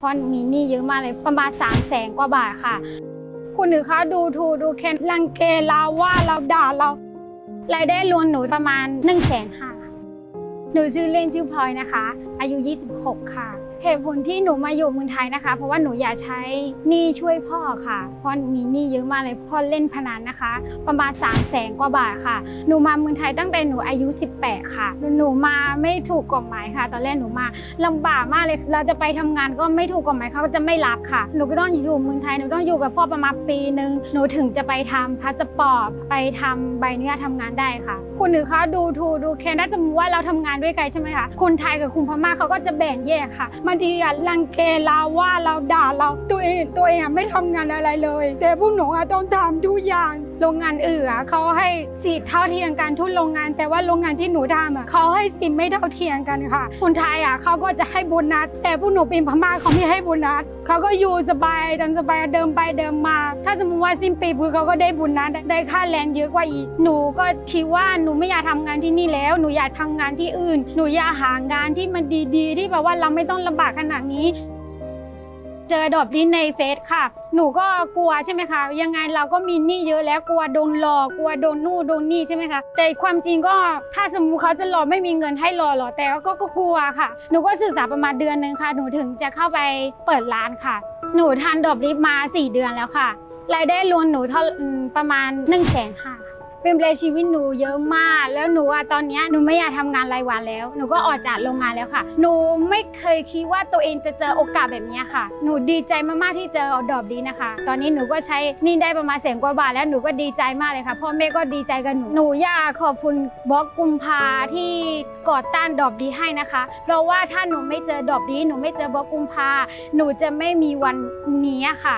เพราะมีหนี้เยอะมากเลยประมาณ3 0 0แสนกว่าบาทค่ะ คุณหนึ่งคะดูถูกดูแค้นรังเกเราว่าเราด่าเรารายได้รวมหนูประมาณ1นึ่งแสนค่ะหนูชื่อเล่นชื่อพลอยนะคะ อายุ 26 ค่ะเหตุผลที่หนูมาอยู่เมืองไทยนะคะ เพราะว่าหนูอยากใช้หนี้ช่วยพ่อค่ะเพราะมีหนี้เยอะมากเลยพ่อเล่นพนันนะคะ ประมาณ3 0 0แสนกว่าบาทค่ะ หนูมาเมืองไทยตั้งแต่หนูอายุ 18 ค่ะ หนูมาไม่ถูกกฎหมายค่ะ ตอนแรกหนูมาลำบากมากเลยเราจะไปทำงานก็ไม่ถูกกฎหมายเขาก็จะไม่รับค่ะ หนูก็ต้องอยู่เมืองไทยหนูต้องอยู่กับพ่อประมาณปีหนึ่งหนูถึงจะไปทำพาสปอร์ตไปทำใบอนุญาตทำงานได้ค่ะคุณหนึ่งคะดูถูกดูแค่น่าจะมว่าเราทำงานด้วยกันใช่ไหมคะคนไทยกับคุณพม่าเขาก็จะแบ่งแยกค่ะบางทีอะรังเกเราว่าเราด่าเราตัวเองตัวเองอะไม่ทำงานอะไรเลย แต่พวกหนูอะต้องทำทุกอย่างโรงงานอื่นอะเขาให้สิทธิ์เท่าเทียมกันทุกโรงงาน แต่ว่าโรงงานที่หนูทำอะเขาให้สิทธิ์ไม่เท่าเทียมกันค่ะ คนไทยอะเขาก็จะให้โบนัสแต่พวกหนูเป็นพม่าเขาไม่ให้โบนัส เขาก็อยู่สบายทำสบายเดิมไปเดิมมา ถ้าสมมติว่าสิ้นปีคือเขาก็ได้บุญนะได้ค่าแรงเยอะกว่าอีก หนูก็คิดว่าหนูไม่อยากทำงานที่นี่แล้ว หนูอยากทำงานที่อื่น หนูอยากหางานที่มันดีๆ ที่แบบว่าเราไม่ต้องลำบากขนาดนี้ เจอดอบดินในเฟซค่ะ หนูก็กลัวใช่ไหมคะ ยังไงเราก็มีหนี้เยอะแล้วกลัวโดนหลอกกลัวโดนนู่นโดนนี่ใช่ไหมคะ แต่ความจริงก็ถ้าสมมติเขาจะหลอกไม่มีเงินให้รอหรอแต่ก็ก็กลัวค่ะ หนูก็ศึกษาประมาณเดือนหนึ่งค่ะ หนูถึงจะเข้าไปเปิดร้านค่ะ หนูทานดอบลิฟมา 4 เดือนแล้วค่ะ รายได้รวมหนูเท่าประมาณ1นึ่งแสนห้า เป็นเลยชีวิตหนูเยอะมาก แล้วหนูอะตอนเนี้ยหนูไม่อยากทำงานรายวันแล้ว หนูก็ออกจากโรงงานแล้วค่ะ หนูไม่เคยคิดว่าตัวเองจะเจอโอกาสแบบเนี้ยค่ะ หนูดีใจมากๆที่เจอดอบดีนะคะ ตอนนี้หนูก็ใช้หนี่ได้ประมาณแสนกว่าบาทแล้วหนูก็ดีใจมากเลยค่ะพ่อแม่ก็ดีใจกับหนูหนูอยากขอบคุณบล็อกกุมภาที่ก่อต้านดอบดีให้นะคะ เพราะว่าถ้าหนูไม่เจอดอบดี หนูไม่เจอบล็อกกุมภาหนูจะไม่มีวันนี้ค่ะ